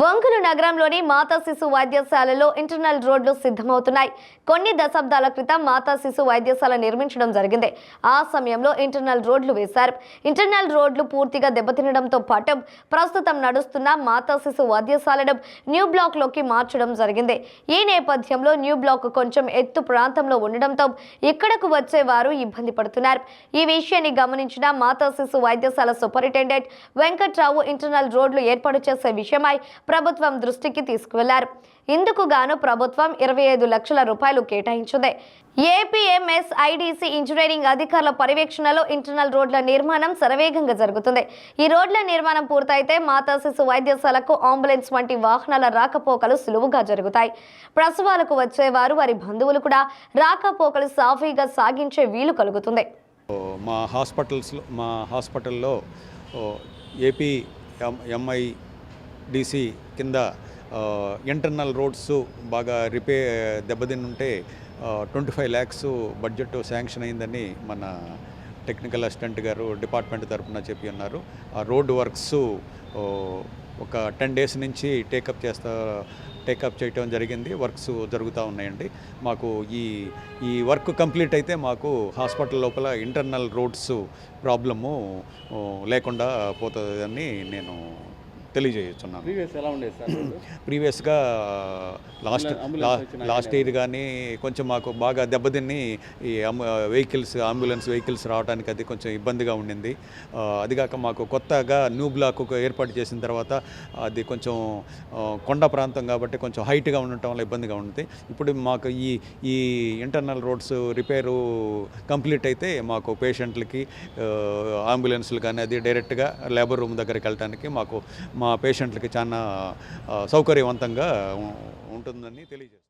వంకులు నగరంలోని మాతా శిశు వైద్యశాలలో ఇంటర్నల్ రోడ్లు సిద్ధమవుతున్నాయి. కొన్ని దశాబ్దాల క్రితం మాతా శిశు వైద్యశాల నిర్మించడం జరిగింది. ఆ సమయంలో ఇంటర్నల్ రోడ్లు వేశారు. ఇంటర్నల్ రోడ్లు పూర్తిగా దెబ్బతినడంతో పాటు ప్రస్తుతం నడుస్తున్న మాతా శిశు వైద్యశాలను న్యూ బ్లాక్లోకి మార్చడం జరిగింది. ఈ నేపథ్యంలో న్యూ బ్లాక్ కొంచెం ఎత్తు ప్రాంతంలో ఉండడంతో ఇక్కడకు వచ్చేవారు ఇబ్బంది పడుతున్నారు. ఈ విషయాన్ని గమనించిన మాతా శిశు వైద్యశాల సూపరింటెండెంట్ వెంకట్రావు ఇంటర్నల్ రోడ్లు ఏర్పాటు చేసే విషయమై ప్రభుత్వం దృష్టికి తీసుకువెళ్ళారు. ఇందుకు గాను ప్రభుత్వం ఇరవై ఐదు లక్షల రూపాయలు కేటాయించింది. ఏపీఎంఎస్ ఐడిసి ఇంజనీరింగ్ అధికారుల పర్యవేక్షణలో ఇంటర్నల్ రోడ్ల నిర్మాణం శరవేగంగా జరుగుతుంది. ఈ రోడ్ల నిర్మాణం పూర్తయితే మాతా శిశు వైద్యశాలకు అంబులెన్స్ వంటి వాహనాల రాకపోకలు సులువుగా జరుగుతాయి. ప్రసవాలకు వచ్చేవారు వారి బంధువులు కూడా రాకపోకలు సాఫీగా సాగించే వీలు కలుగుతుంది. మా హాస్పిటల్స్లో మా హాస్పిటల్లో ఏపీ ఎంఐ డీసీ కింద ఇంటర్నల్ రోడ్స్ బాగా రిపే దెబ్బతిన్నుంటే twenty five lakhs budget sanction అయిందని మన టెక్నికల్ అసిస్టెంట్ గారు డిపార్ట్మెంట్ తరఫున చెప్పి ఉన్నారు. ఆ రోడ్ వర్క్స్ ఒక టెన్ డేస్ నుంచి టేకప్ చేస్తా టేకప్ చేయటం జరిగింది. వర్క్స్ జరుగుతూ ఉన్నాయండి. మాకు ఈ ఈ వర్క్ కంప్లీట్ అయితే మాకు హాస్పిటల్ లోపల ఇంటర్నల్ రోడ్స్ ప్రాబ్లము లేకుండా పోతుందని నేను తెలియజేస్తున్నాను. ప్రీవియస్ ఎలా ఉండేది సార్ రోడ్డు? ప్రీవియస్గా లాస్ట్ లాస్ట్ ఇయర్ కానీ కొంచెం మాకు బాగా దెబ్బతిని ఈ వెహికల్స్ అంబులెన్స్ వెహికల్స్ రావడానికి అది కొంచెం ఇబ్బందిగా ఉండింది. అది కాక మాకు కొత్తగా న్యూ బ్లాక్ ఏర్పాటు చేసిన తర్వాత అది కొంచెం కొండ ప్రాంతం కాబట్టి కొంచెం హైట్గా ఉండటం వల్ల ఇబ్బందిగా ఉంటుంది ఇప్పుడు మాకు ఈ ఈ ఇంటర్నల్ రోడ్స్ రిపేరు కంప్లీట్ అయితే మాకు పేషెంట్లకి అంబులెన్స్లు కానీ అది డైరెక్ట్గా లేబర్ రూమ్ దగ్గరికి వెళ్ళడానికి మాకు మా పేషెంట్లకి చాలా సౌకర్యవంతంగా ఉంటుందని తెలియజేస్తాను